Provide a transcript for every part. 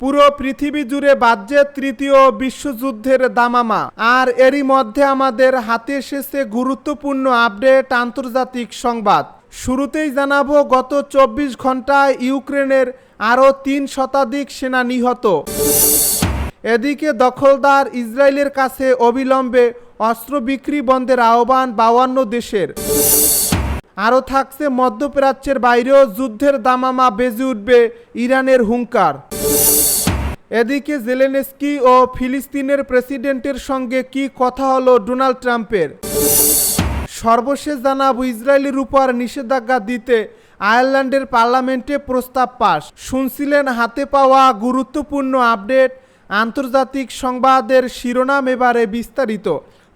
পুরো পৃথিবী জুড়ে বাজছে তৃতীয় বিশ্বযুদ্ধের দামামা। আর এরই মধ্যে আমাদের হাতে এসেছে গুরুত্বপূর্ণ আপডেট আন্তর্জাতিক সংবাদ। শুরুতেই জানাব, গত চব্বিশ ঘন্টায় ইউক্রেনের আরও তিন শতাধিক সেনা নিহত। এদিকে দখলদার ইসরায়েলের কাছে অবিলম্বে অস্ত্র বিক্রি বন্ধের আহ্বান বাউান্ন দেশের। আরও থাকছে মধ্যপ্রাচ্যের বাইরেও যুদ্ধের দামামা বেজে উঠবে ইরানের হুঙ্কার। এদিকে জেলেনস্কি ও ফিলিস্তিনের প্রেসিডেন্টের সঙ্গে কি কথা হলো ডোনাল্ড ট্রাম্পের? সর্বশেষ জানাব ইসরায়েলের উপর নিষেধাজ্ঞা দিতে আয়ারল্যান্ডের পার্লামেন্টে প্রস্তাব পাস। শুনছিলেন হাতে পাওয়া গুরুত্বপূর্ণ আপডেট, আন্তর্জাতিক সংবাদের শিরোনাম এবারে বিস্তারিত।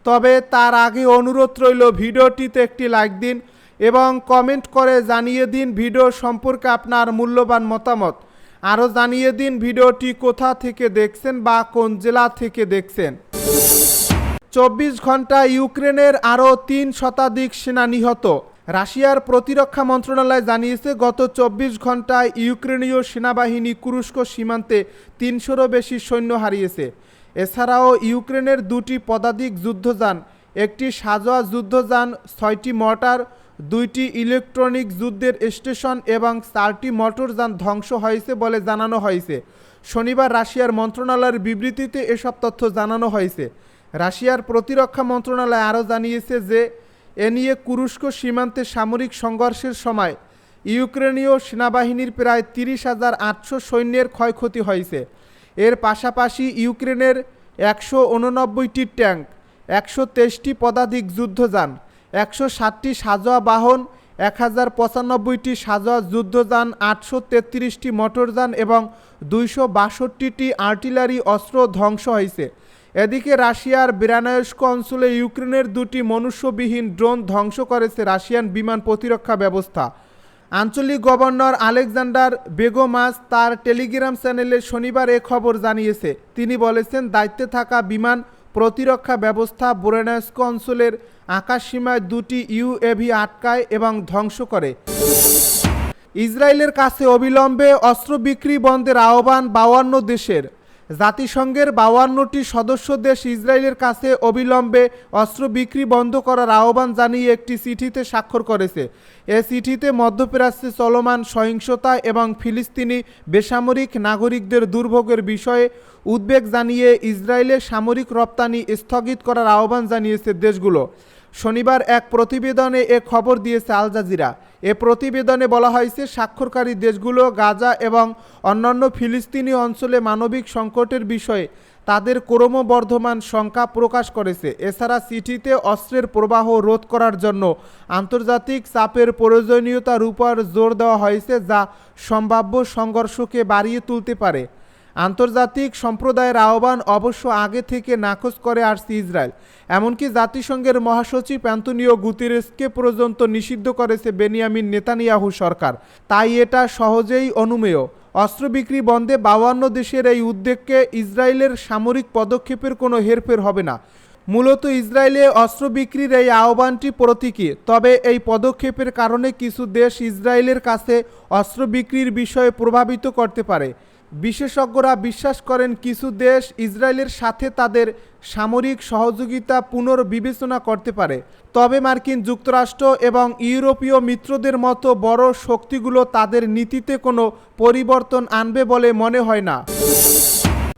তবে তার আগে অনুরোধ রইল ভিডিওটিতে একটি লাইক দিন এবং কমেন্ট করে জানিয়ে দিন ভিডিও সম্পর্কে আপনার মূল্যবান মতামত। আরও জানিয়ে দিন ভিডিওটি কোথা থেকে দেখছেন বা কোন জেলা থেকে দেখছেন। চব্বিশ ঘণ্টা ইউক্রেনের আরও তিন শতাধিক সেনা নিহত। রাশিয়ার প্রতিরক্ষা মন্ত্রণালয় জানিয়েছে, গত চব্বিশ ঘন্টায় ইউক্রেনীয় সেনাবাহিনী কুরুস্ক সীমান্তে তিনশোরও বেশি সৈন্য হারিয়েছে। এছাড়াও ইউক্রেনের দুটি পদাতিক যুদ্ধযান একটি সাজোয়া যুদ্ধযান, ছয়টি মর্টার, দুইটি ইলেকট্রনিক যুদ্ধের স্টেশন এবং চারটি মোটরযান ধ্বংস হয়েছে বলে জানানো হয়েছে। শনিবার রাশিয়ার মন্ত্রণালয়ের বিবৃতিতে এসব তথ্য জানানো হয়েছে। রাশিয়ার প্রতিরক্ষা মন্ত্রণালয় আরও জানিয়েছে যে, এ নিয়ে কুরুস্ক সীমান্তে সামরিক সংঘর্ষের সময় ইউক্রেনীয় সেনাবাহিনীর প্রায় তিরিশ হাজার আটশো সৈন্যের ক্ষয়ক্ষতি হয়েছে। এর পাশাপাশি ইউক্রেনের একশো উননব্বইটি ট্যাঙ্ক একশো তেইশটি পদাতিক যুদ্ধযান, একশো ষাটটি সাজোয়া বাহন, এক হাজার পঁচানব্বইটি সাজোয়া যুদ্ধযান, আটশো তেত্রিশটি মোটরযান এবং দুইশো বাষট্টিটি আর্টিলারি অস্ত্র ধ্বংস হয়েছে এদিকে রাশিয়ার বিরানায়স্ক অঞ্চলে ইউক্রেনের দুটি মনুষ্যবিহীন ড্রোন ধ্বংস করেছে রাশিয়ান বিমান প্রতিরক্ষা ব্যবস্থা। আঞ্চলিক গভর্নর আলেকজান্ডার বেগোমাস তার টেলিগ্রাম চ্যানেলে শনিবার এ খবর জানিয়েছে। তিনি বলেছেন, দায়িত্বে থাকা বিমান প্রতিরক্ষা ব্যবস্থা বোরেনাস্ক অঞ্চলের আকাশসীমায় দুটি ইউএভি আটকায় এবং ধ্বংস করে। ইসরায়েলের কাছে অবিলম্বে অস্ত্র বিক্রি বন্ধের আহ্বান বাউান্ন দেশের। জাতিসংঘের বাউান্নটি সদস্য দেশ ইসরায়েলের কাছে অবিলম্বে অস্ত্র বিক্রি বন্ধ করার আহ্বান জানিয়ে একটি চিঠিতে স্বাক্ষর করেছে। এ চিঠিতে মধ্যপ্রাচ্যে চলমান সহিংসতা এবং ফিলিস্তিনি বেসামরিক নাগরিকদের দুর্ভোগের বিষয়ে উদ্বেগ জানিয়ে ইসরায়েলের সামরিক রপ্তানি স্থগিত করার আহ্বান জানিয়েছে দেশগুলো। শনিবার এক প্রতিবেদনে এ খবর দিয়েছে আল জাজিরা। এ প্রতিবেদনে বলা হয়েছে, স্বাক্ষরকারী দেশগুলো গাজা এবং অন্যান্য ফিলিস্তিনি অঞ্চলে মানবিক সংকটের বিষয়ে তাদের ক্রমবর্ধমান শঙ্কা প্রকাশ করেছে। এছাড়া চিঠিতে অস্ত্রের প্রবাহ রোধ করার জন্য আন্তর্জাতিক চাপের প্রয়োজনীয়তার উপর জোর দেওয়া হয়েছে, যা সম্ভাব্য সংঘর্ষকে বাড়িয়ে তুলতে পারে। আন্তর্জাতিক সম্প্রদায়ের আহ্বান অবশ্য আগে থেকে নাকচ করে আসছে ইসরায়েল। এমনকি জাতিসংঘের মহাসচিব অ্যান্তনিও গুতিরেসকে পর্যন্ত নিষিদ্ধ করেছে বেনিয়ামিন নেতানিয়াহু সরকার। তাই এটা সহজেই অনুমেয়। অস্ত্র বিক্রি বন্ধে বাউান্ন দেশের এই উদ্যোগকে ইসরায়েলের সামরিক পদক্ষেপের কোনো হেরফের হবে না। মূলত ইসরায়েলে অস্ত্র বিক্রির এই আহ্বানটি প্রতীকী। তবে এই পদক্ষেপের কারণে কিছু দেশ ইসরায়েলের কাছে অস্ত্র বিক্রির বিষয়ে প্রভাবিত করতে পারে। বিশেষজ্ঞরা বিশ্বাস করেন কিছু দেশ ইসরায়েলের সাথে তাদের সামরিক সহযোগিতা পুনর্বিবেচনা করতে পারে। তবে মার্কিন যুক্তরাষ্ট্র এবং ইউরোপীয় মিত্রদের মতো বড় শক্তিগুলো তাদের নীতিতে কোনো পরিবর্তন আনবে বলে মনে হয় না।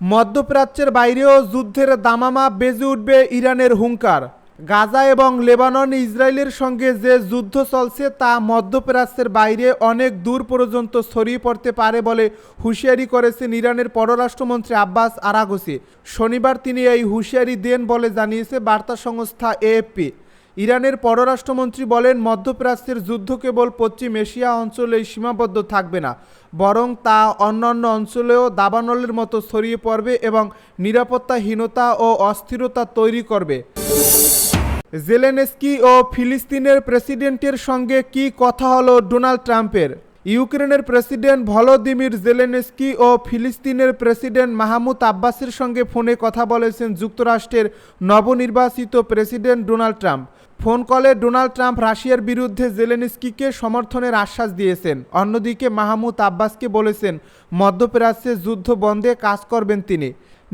মধ্যপ্রাচ্যের বাইরেও যুদ্ধের দামামা বেজে উঠবে ইরানের হুঙ্কার। গাজা এবং লেবানন ইসরায়েলের সঙ্গে যে যুদ্ধ চলছে তা মধ্যপ্রাচ্যের বাইরে অনেক দূর পর্যন্ত ছড়িয়ে পড়তে পারে বলে হুঁশিয়ারি করেছেন ইরানের পররাষ্ট্রমন্ত্রী আব্বাস আরাগসি। শনিবার তিনি এই হুঁশিয়ারি দেন বলে জানিয়েছে বার্তা সংস্থা এএফপি। ইরানের পররাষ্ট্রমন্ত্রী বলেন, মধ্যপ্রাচ্যের যুদ্ধ কেবল পশ্চিম এশিয়া অঞ্চলেই সীমাবদ্ধ থাকবে না, বরং তা অন্যান্য অঞ্চলেও দাবানলের মতো ছড়িয়ে পড়বে এবং নিরাপত্তাহীনতা ও অস্থিরতা তৈরি করবে। জেলেনস্কি ও ফিলিস্তিনের প্রেসিডেন্টের সঙ্গে কি কথা হলো ডোনাল্ড ট্রাম্পের? ইউক্রেনের প্রেসিডেন্ট ভলোদিমির জেলেনস্কি ও ফিলিস্তিনের প্রেসিডেন্ট মাহমুদ আব্বাসের সঙ্গে ফোনে কথা বলেছেন যুক্তরাষ্ট্রের নবনির্বাচিত প্রেসিডেন্ট ডোনাল্ড ট্রাম্প। ফোন কলে ডোনাল্ড ট্রাম্প রাশিয়ার বিরুদ্ধে জেলেনস্কিকে সমর্থনের আশ্বাস দিয়েছেন। অন্যদিকে মাহমুদ আব্বাসকে বলেছেন, মধ্যপ্রাচ্যে যুদ্ধ বন্ধে কাজ করবেন তিনি।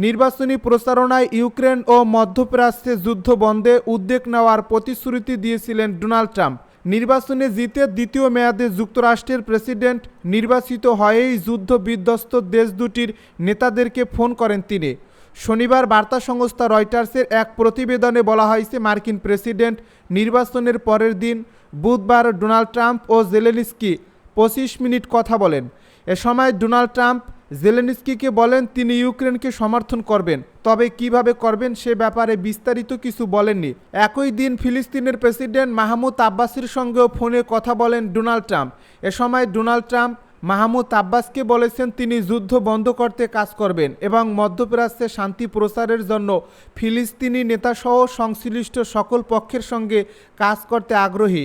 নির্বাচনী প্রচারণায় ইউক্রেন ও মধ্যপ্রাচ্যে যুদ্ধ বন্ধে উদ্যোগ নেওয়ার প্রতিশ্রুতি দিয়েছিলেন ডোনাল্ড ট্রাম্প। নির্বাচনে জিতে দ্বিতীয় মেয়াদে যুক্তরাষ্ট্রের প্রেসিডেন্ট নির্বাচিত হয়েই যুদ্ধ বিধ্বস্ত দেশ দুটির নেতাদেরকে ফোন করেন তিনি। শনিবার বার্তা সংস্থা রয়টার্সের এক প্রতিবেদনে বলা হয়েছে, মার্কিন প্রেসিডেন্ট নির্বাচনের পরের দিন বুধবার ডোনাল্ড ট্রাম্প ও জেলেনিস্কি পঁচিশ মিনিট কথা বলেন। এ সময় ডোনাল্ড ট্রাম্প জেলেনিস্কিকে বলেন, তিনি ইউক্রেনকে সমর্থন করবেন। তবে কীভাবে করবেন সে ব্যাপারে বিস্তারিত কিছু বলেননি। একই দিন ফিলিস্তিনের প্রেসিডেন্ট মাহমুদ আব্বাসের সঙ্গেও ফোনে কথা বলেন ডোনাল্ড ট্রাম্প। এ সময় ডোনাল্ড ট্রাম্প মাহমুদ আব্বাসকে বলেছেন, তিনি যুদ্ধ বন্ধ করতে কাজ করবেন এবং মধ্যপ্রাচ্যে শান্তি প্রসারের জন্য ফিলিস্তিনি নেতাসহ সংশ্লিষ্ট সকল পক্ষের সঙ্গে কাজ করতে আগ্রহী।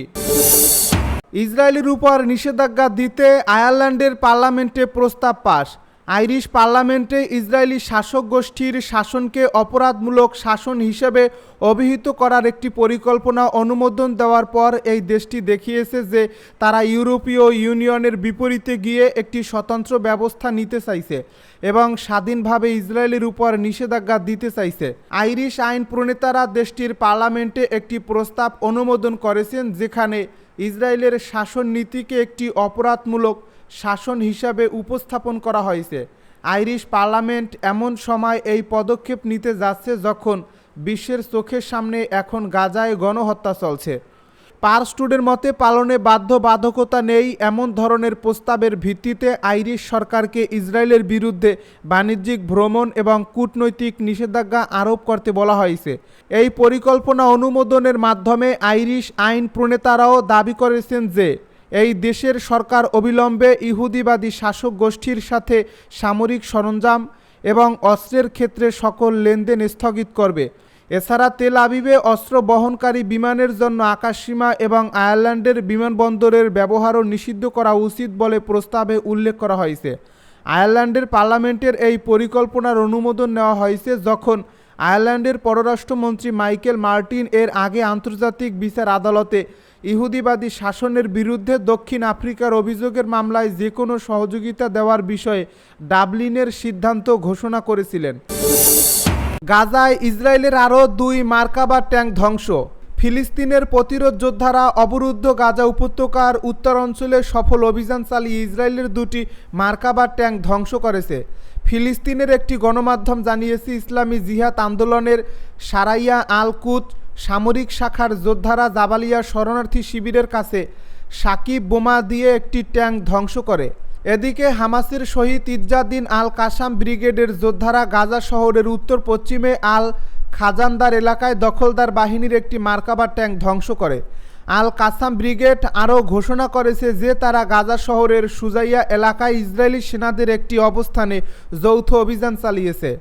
ইসরায়েলের উপর নিষেধাজ্ঞা দিতে আয়ারল্যান্ডের পার্লামেন্টে প্রস্তাব পাশ আইরিশ পার্লামেন্টে ইসরায়েলি শাসক গোষ্ঠীর শাসনকে অপরাধমূলক শাসন হিসেবে অভিহিত করার একটি পরিকল্পনা অনুমোদন দেওয়ার পর এই দেশটি দেখিয়েছে যে তারা ইউরোপীয় ইউনিয়নের বিপরীতে গিয়ে একটি স্বতন্ত্র ব্যবস্থা নিতে চাইছে এবং স্বাধীনভাবে ইসরায়েলের উপর নিষেধাজ্ঞা দিতে চাইছে। আইরিশ আইন প্রণেতারা দেশটির পার্লামেন্টে একটি প্রস্তাব অনুমোদন করেছেন, যেখানে ইসরায়েলের শাসন নীতিকে একটি অপরাধমূলক শাসন হিসাবে উপস্থাপন করা হয়েছে। আইরিশ পার্লামেন্ট এমন সময় এই পদক্ষেপ নিতে যাচ্ছে যখন বিশ্বের চোখের সামনে এখন গাজায় গণহত্যা চলছে। পারস্টুডের মতে পালনে বাধ্যবাধকতা নেই এমন ধরনের প্রস্তাবের ভিত্তিতে আইরিশ সরকারকে ইসরায়েলের বিরুদ্ধে বাণিজ্যিক ভ্রমণ এবং কূটনৈতিক নিষেধাজ্ঞা আরোপ করতে বলা হয়েছে। এই পরিকল্পনা অনুমোদনের মাধ্যমে আইরিশ আইন প্রণেতারাও দাবি করেছেন যে এই দেশের সরকার অবিলম্বে ইহুদিবাদী শাসক গোষ্ঠীর সাথে সামরিক সরঞ্জাম এবং অস্ত্রের ক্ষেত্রে সকল লেনদেন স্থগিত করবে। এছাড়া তেল আবিবে অস্ত্র বহনকারী বিমানের জন্য আকাশসীমা এবং আয়ারল্যান্ডের বিমানবন্দরের ব্যবহারও নিষিদ্ধ করা উচিত বলে প্রস্তাবে উল্লেখ করা হয়েছে। আয়ারল্যান্ডের পার্লামেন্টের এই পরিকল্পনার অনুমোদন নেওয়া হয়েছে যখন আয়ারল্যান্ডের পররাষ্ট্রমন্ত্রী মাইকেল মার্টিন এর আগে আন্তর্জাতিক বিচার আদালতে ইহুদিবাদী শাসনের বিরুদ্ধে দক্ষিণ আফ্রিকার অভিযোগের মামলায় যে কোনো সহযোগিতা দেওয়ার বিষয়ে ডাবলিনের সিদ্ধান্ত ঘোষণা করেছিলেন। গাজায় ইসরায়েলের আরও দুই মার্কাবার ট্যাঙ্ক ধ্বংস। ফিলিস্তিনের প্রতিরোধ যোদ্ধারা অবরুদ্ধ গাজা উপত্যকার উত্তর অঞ্চলে সফল অভিযান চালিয়ে ইসরায়েলের দুটি মার্কাবার ট্যাঙ্ক ধ্বংস করেছে। ফিলিস্তিনের একটি গণমাধ্যম জানিয়েছে, ইসলামী জিহাদ আন্দোলনের সারাইয়া আল কুত সামরিক শাখার যোদ্ধারা জাবালিয়া শরণার্থী শিবিরের কাছে সাকিব বোমা দিয়ে একটি ট্যাঙ্ক ধ্বংস করে। এদিকে হামাসের শহীদ ইজ্জাদিন আল কাসাম ব্রিগেডের যোদ্ধারা গাজা শহরের উত্তর পশ্চিমে আল খাজানদার এলাকায় দখলদার বাহিনীর একটি মার্কাবার ট্যাঙ্ক ধ্বংস করে। আল কাসাম ব্রিগেড আরও ঘোষণা করেছে যে তারা গাজা শহরের সুজাইয়া এলাকায় ইসরায়েলি সেনাদের একটি অবস্থানে যৌথ অভিযান চালিয়েছে।